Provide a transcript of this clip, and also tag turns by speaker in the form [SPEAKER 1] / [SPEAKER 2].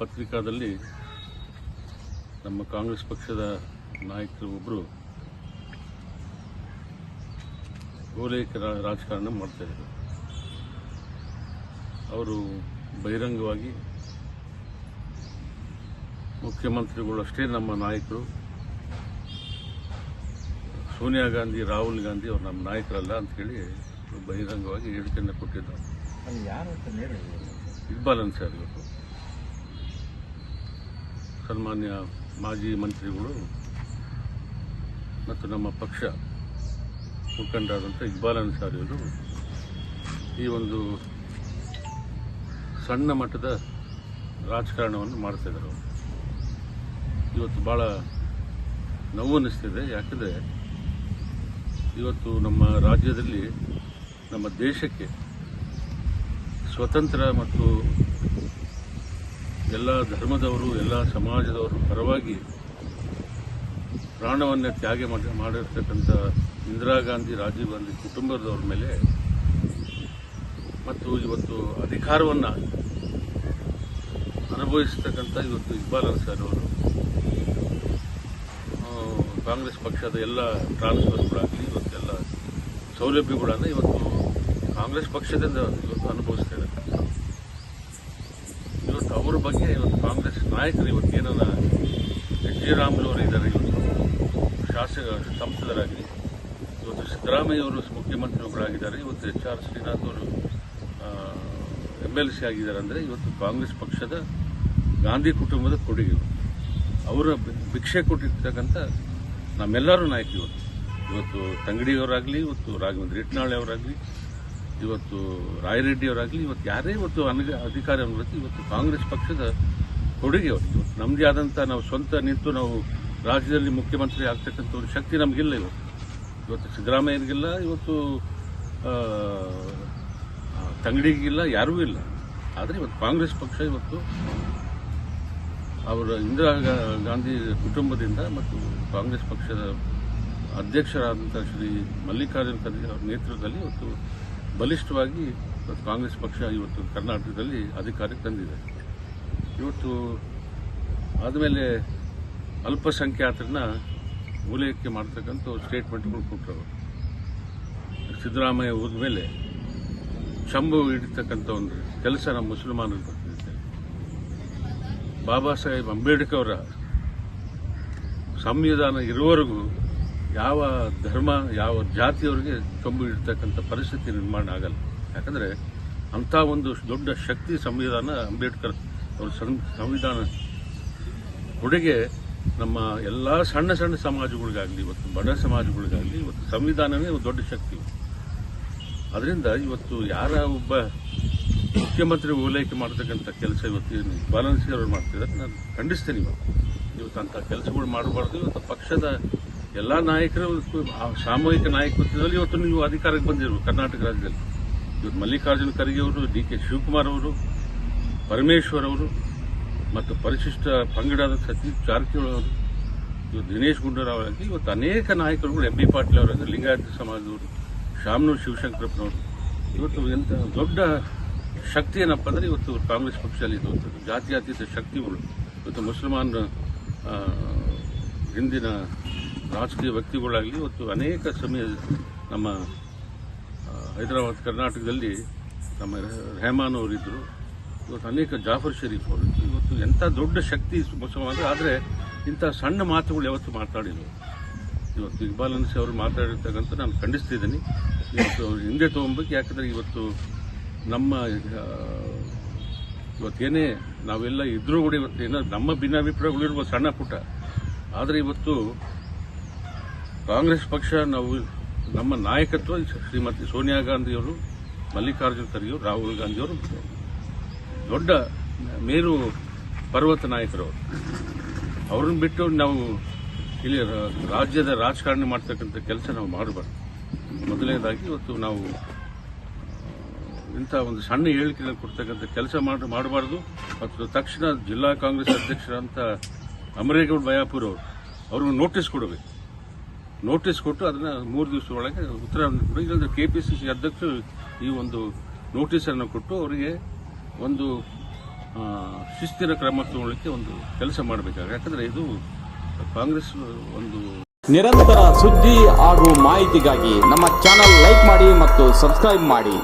[SPEAKER 1] ಪತ್ರಿಕಾದಲ್ಲಿ ನಮ್ಮ ಕಾಂಗ್ರೆಸ್ ಪಕ್ಷದ ನಾಯಕರು ಒಬ್ಬರು ಓಲೈಕೆ ರಾಜಕಾರಣ ಮಾಡ್ತಾಯಿದ್ರು ಅವರು ಬಹಿರಂಗವಾಗಿ ಮುಖ್ಯಮಂತ್ರಿಗಳು ಅಷ್ಟೇ ನಮ್ಮ ನಾಯಕರು. ಸೋನಿಯಾ ಗಾಂಧಿ ರಾಹುಲ್ ಗಾಂಧಿ ಅವ್ರು ನಮ್ಮ ನಾಯಕರಲ್ಲ ಅಂತ ಹೇಳಿ ಬಹಿರಂಗವಾಗಿ ಹೇಳಿಕೆಯನ್ನು ಕೊಟ್ಟಿದ್ದಾರೆ.
[SPEAKER 2] ಇಬ್ಬಾಲನ್
[SPEAKER 1] ಇಕ್ಬಾಲ್ ಅನ್ಸಾರಿ ಅವರು ಸನ್ಮಾನ್ಯ ಮಾಜಿ ಮಂತ್ರಿಗಳು ಮತ್ತು ನಮ್ಮ ಪಕ್ಷ ಮುಖಂಡರಾದಂಥ ಇಕ್ಬಾಲ್ ಅನ್ಸಾರಿಯವರು ಈ ಒಂದು ಸಣ್ಣ ಮಟ್ಟದ ರಾಜಕಾರಣವನ್ನು ಅವರು. ಇವತ್ತು ಭಾಳ ನೋವು ಅನ್ನಿಸ್ತಿದೆ. ಯಾಕಂದರೆ ಇವತ್ತು ನಮ್ಮ ರಾಜ್ಯದಲ್ಲಿ ನಮ್ಮ ದೇಶಕ್ಕೆ ಸ್ವತಂತ್ರ ಮತ್ತು ಎಲ್ಲ ಧರ್ಮದವರು, ಎಲ್ಲ ಸಮಾಜದವರು ಪರವಾಗಿ ಪ್ರಾಣವನ್ನೇ ತ್ಯಾಗ ಮಾಡಿ, ಮಾಡಿರ್ತಕ್ಕಂಥ ಇಂದಿರಾ ಗಾಂಧಿ ರಾಜೀವ್ ಗಾಂಧಿ ಕುಟುಂಬದವ್ರ ಮೇಲೆ ಮತ್ತು ಇವತ್ತು ಅಧಿಕಾರವನ್ನು ಅನುಭವಿಸ್ತಕ್ಕಂಥ ಇವತ್ತು ಇಕ್ಬಾಲ್ ಸರ್ ಅವರು ಕಾಂಗ್ರೆಸ್ ಪಕ್ಷದ ಎಲ್ಲ ಟ್ರಾನ್ಸ್ಫರ್ಗಳಾಗಲಿ ಇವತ್ತೆಲ್ಲ ಸೌಲಭ್ಯಗಳನ್ನು ಇವತ್ತು ಕಾಂಗ್ರೆಸ್ ಪಕ್ಷದಿಂದ ಇವತ್ತು ಅನುಭವಿಸ್ತಾ ಇದ್ದಾರೆ. ಇವತ್ತು ಅವ್ರ ಬಗ್ಗೆ ಇವತ್ತು ಕಾಂಗ್ರೆಸ್ ನಾಯಕರು ಇವತ್ತು ಎಚ್ ಡಿ ರಾಮುಲು ಅವರು ಇದ್ದಾರೆ ಇವತ್ತು. ಶಾಸಕ ಸಂಸದರಾಗಿ ಇವತ್ತು ಸಿದ್ದರಾಮಯ್ಯ ಅವರು ಮುಖ್ಯಮಂತ್ರಿಗಳಾಗಿದ್ದಾರೆ. ಇವತ್ತು ಎಚ್ ಆರ್ ಶ್ರೀನಾಥ್ ಅವರು ಎಂ ಎಲ್ ಸಿ ಆಗಿದ್ದಾರೆ ಅಂದರೆ ಇವತ್ತು ಕಾಂಗ್ರೆಸ್ ಪಕ್ಷದ ಗಾಂಧಿ ಕುಟುಂಬದ ಕೊಡುಗೆ ಅವರ ಭಿಕ್ಷೆ ಕೊಟ್ಟಿರ್ತಕ್ಕಂಥ ನಮ್ಮೆಲ್ಲರೂ ನಾಯಕ ಇವತ್ತು. ಇವತ್ತು ತಂಗಡಿಯವರಾಗಲಿ, ಇವತ್ತು ರಾಘವೇಂದ್ರ ಇಟ್ನಾಳೆ ಅವರಾಗಲಿ ಇವತ್ತು ರಾಯರೆಡ್ಡಿಯವರಾಗಲಿ, ಇವತ್ತು ಯಾರೇ ಇವತ್ತು ಅನಗ ಅಧಿಕಾರ ಇವತ್ತು ಕಾಂಗ್ರೆಸ್ ಪಕ್ಷದ ಕೊಡುಗೆ ಅವರು. ನಮ್ಮದೇ ಆದಂಥ ನಾವು ಸ್ವಂತ ನಿಂತು ನಾವು ರಾಜ್ಯದಲ್ಲಿ ಮುಖ್ಯಮಂತ್ರಿ ಆಗ್ತಕ್ಕಂಥ ಒಂದು ಶಕ್ತಿ ನಮಗಿಲ್ಲ ಇವತ್ತು. ಇವತ್ತು ಸಿದ್ದರಾಮಯ್ಯನಿಗಿಲ್ಲ, ಇವತ್ತು ತಂಗಡಿಗಿಲ್ಲ, ಯಾರೂ ಇಲ್ಲ. ಆದರೆ ಇವತ್ತು ಕಾಂಗ್ರೆಸ್ ಪಕ್ಷ ಇವತ್ತು ಅವರ ಇಂದಿರಾ ಗಾಂಧಿ ಕುಟುಂಬದಿಂದ ಮತ್ತು ಕಾಂಗ್ರೆಸ್ ಪಕ್ಷದ ಅಧ್ಯಕ್ಷರಾದಂಥ ಶ್ರೀ ಮಲ್ಲಿಕಾರ್ಜುನ ಖರ್ಗೆ ಅವರ ನೇತೃತ್ವದಲ್ಲಿ ಇವತ್ತು ಬಲಿಷ್ಠವಾಗಿ ಕಾಂಗ್ರೆಸ್ ಪಕ್ಷ ಇವತ್ತು ಕರ್ನಾಟಕದಲ್ಲಿ ಅಧಿಕಾರಕ್ಕೆ ತಂದಿದೆ. ಇವತ್ತು ಆದಮೇಲೆ ಅಲ್ಪಸಂಖ್ಯಾತರನ್ನ ಓಲೈಕೆ ಮಾಡ್ತಕ್ಕಂಥ ಸ್ಟೇಟ್ಮೆಂಟ್ಗಳು ಕೊಟ್ಟರು. ಸಿದ್ದರಾಮಯ್ಯ ಹೋದ ಮೇಲೆ ಶಂಭು ಹಿಡಿತಕ್ಕಂಥ ಒಂದು ಕೆಲಸ ನಮ್ಮ ಮುಸಲ್ಮಾನರು ಬರ್ತಿದ್ದೆ ಬಾಬಾ ಸಾಹೇಬ್ ಅಂಬೇಡ್ಕರ್ ಅವರ ಸಂವಿಧಾನ ಇರುವವರೆಗೂ ಯಾವ ಧರ್ಮ, ಯಾವ ಜಾತಿಯವರಿಗೆ ಕಂಬು ಇಡ್ತಕ್ಕಂಥ ಪರಿಸ್ಥಿತಿ ನಿರ್ಮಾಣ ಆಗಲ್ಲ. ಯಾಕಂದರೆ ಅಂಥ ಒಂದು ದೊಡ್ಡ ಶಕ್ತಿ ಸಂವಿಧಾನ, ಅಂಬೇಡ್ಕರ್ ಅವರ ಸಂವಿಧಾನ ಕೊಡುಗೆ ನಮ್ಮ ಎಲ್ಲ ಸಣ್ಣ ಸಣ್ಣ ಸಮಾಜಗಳಿಗಾಗಲಿ, ಇವತ್ತು ಬಡ ಸಮಾಜಗಳಿಗಾಗಲಿ, ಇವತ್ತು ಸಂವಿಧಾನವೇ ಒಂದು ದೊಡ್ಡ ಶಕ್ತಿ. ಅದರಿಂದ ಇವತ್ತು ಯಾರ ಒಬ್ಬ ಮುಖ್ಯಮಂತ್ರಿ ಓಲೈಕೆ ಮಾಡ್ತಕ್ಕಂಥ ಕೆಲಸ ಇವತ್ತು ಏನು ಬಾಲನ್ಸಿ ಅವರು ಮಾಡ್ತಿದ್ದಾರೆ, ನಾನು ಖಂಡಿಸ್ತೇನೆ. ಇವತ್ತು ಇವತ್ತು ಅಂಥ ಕೆಲಸಗಳು ಮಾಡಬಾರ್ದು. ಇವತ್ತು ಪಕ್ಷದ ಎಲ್ಲ ನಾಯಕರು ಸಾಮೂಹಿಕ ನಾಯಕತ್ವದಲ್ಲಿ ಇವತ್ತು ನೀವು ಅಧಿಕಾರಕ್ಕೆ ಬಂದಿರು ಕರ್ನಾಟಕ ರಾಜ್ಯದಲ್ಲಿ. ಇವತ್ತು ಮಲ್ಲಿಕಾರ್ಜುನ ಖರ್ಗೆ ಅವರು, ಡಿ ಕೆ ಶಿವಕುಮಾರ್ ಅವರು, ಪರಮೇಶ್ವರ್ ಅವರು, ಮತ್ತು ಪರಿಶಿಷ್ಟ ಪಂಗಡದ ಸತೀಶ್ ಜಾರಕಿಹೊಳಿ ಅವರು ಇವತ್ತು ದಿನೇಶ್ ಗುಂಡೂರಾವ್ ಆಗಿ ಇವತ್ತು ಅನೇಕ ನಾಯಕರುಗಳು ಎಂ ಬಿ ಪಾಟೀಲ್ ಅವರಾಗಿ ಲಿಂಗಾಯತ ಸಮಾಜದವರು, ಶಾಮನೂರು ಶಿವಶಂಕರಪ್ಪನವರು. ಇವತ್ತು ಎಂಥ ದೊಡ್ಡ ಶಕ್ತಿ ಏನಪ್ಪ ಅಂದರೆ ಇವತ್ತು ಕಾಂಗ್ರೆಸ್ ಪಕ್ಷದಲ್ಲಿ ಜಾತ್ಯತೀತ ಶಕ್ತಿಗಳು. ಇವತ್ತು ಮುಸಲ್ಮಾನ್ ಹಿಂದಿನ ರಾಜಕೀಯ ವ್ಯಕ್ತಿಗಳಾಗಲಿ ಇವತ್ತು ಅನೇಕ ಸಮಯ ನಮ್ಮ ಹೈದರಾಬಾದ್, ಕರ್ನಾಟಕದಲ್ಲಿ ನಮ್ಮ ರೆಹಮಾನ್ ಅವರಿದ್ದರು ಇವತ್ತು ಅನೇಕ ಜಾಫರ್ ಶರೀಫ್ ಅವರು. ಇವತ್ತು ಎಂಥ ದೊಡ್ಡ ಶಕ್ತಿ ಮುಸಲ್ಮಾನ ಆದರೆ ಇಂಥ ಸಣ್ಣ ಮಾತುಗಳು ಯಾವತ್ತು ಮಾತಾಡಿದರು ಇವತ್ತು ಇಕ್ಬಾಲ್ ಅನ್ಸಿ ಅವರು ಮಾತಾಡಿರ್ತಕ್ಕಂಥ ನಾನು ಖಂಡಿಸ್ತಿದ್ದೀನಿ ಇವತ್ತು ಅವ್ರು ಹಿಂದೆ ತೊಗೊಬೇಕು ಯಾಕಂದರೆ ಇವತ್ತು ನಮ್ಮ ಇವತ್ತೇನೇ ನಾವೆಲ್ಲ ಇದ್ರೂ ಕೂಡ ಇವತ್ತು ಏನೋ ನಮ್ಮ ಭಿನ್ನಾಭಿಪ್ರಾಯಗಳಿರ್ಬೋದು ಸಣ್ಣ ಪುಟ್ಟ ಆದರೆ ಇವತ್ತು ಕಾಂಗ್ರೆಸ್ ಪಕ್ಷ ನಾವು ನಮ್ಮ ನಾಯಕತ್ವ ಶ್ರೀಮತಿ ಸೋನಿಯಾ ಗಾಂಧಿಯವರು, ಮಲ್ಲಿಕಾರ್ಜುನ ಖರ್ಗೆ ರಾಹುಲ್ ಗಾಂಧಿಯವರು ದೊಡ್ಡ ಮೇರು ಪರ್ವತ ನಾಯಕರು. ಅವರು ಅವ್ರನ್ನ ಬಿಟ್ಟು ನಾವು ಇಲ್ಲಿ ರಾಜ್ಯದ ರಾಜಕಾರಣ ಮಾಡ್ತಕ್ಕಂಥ ಕೆಲಸ ನಾವು ಮಾಡಬಾರ್ದು. ಮೊದಲನೇದಾಗಿ ಇವತ್ತು ನಾವು, ಇಂಥ ಒಂದು ಸಣ್ಣ ಹೇಳಿಕೆಗಳು ಕೊಡ್ತಕ್ಕಂಥ ಕೆಲಸ ಮಾಡಿ, ಮಾಡಬಾರ್ದು. ಮತ್ತು ತಕ್ಷಣ ಜಿಲ್ಲಾ ಕಾಂಗ್ರೆಸ್ ಅಧ್ಯಕ್ಷರಂತ ಅಮರೇಗೌಡ ಬಯಾಪುರ್ ಅವರು, ಅವ್ರಿಗೆ ನೋಟಿಸ್ ಕೊಡಬೇಕು. ನೋಟಿಸ್ ಕೊಟ್ಟು ಅದನ್ನ ಮೂರು ದಿವಸ ಒಳಗೆ ಉತ್ತರವನ್ನು ಕೊಡಿ. ಇಲ್ಲಂದ್ರೆ ಕೆ ಪಿ ಸಿ ಸಿ ಅಧ್ಯಕ್ಷರು ಈ ಒಂದು ನೋಟಿಸನ್ನು ಕೊಟ್ಟು ಅವರಿಗೆ ಒಂದು ಶಿಸ್ತಿನ ಕ್ರಮ ತಗೊಳ್ಳಿಕ್ಕೆ ಒಂದು ಕೆಲಸ ಮಾಡಬೇಕಾಗ ಯಾಕಂದರೆ ಇದು ಕಾಂಗ್ರೆಸ್ ಒಂದು
[SPEAKER 2] ನಿರಂತರ ಸುದ್ದಿ ಹಾಗೂ ಮಾಹಿತಿಗಾಗಿ ನಮ್ಮ ಚಾನಲ್ ಲೈಕ್ ಮಾಡಿ ಮತ್ತು ಸಬ್ಸ್ಕ್ರೈಬ್ ಮಾಡಿ.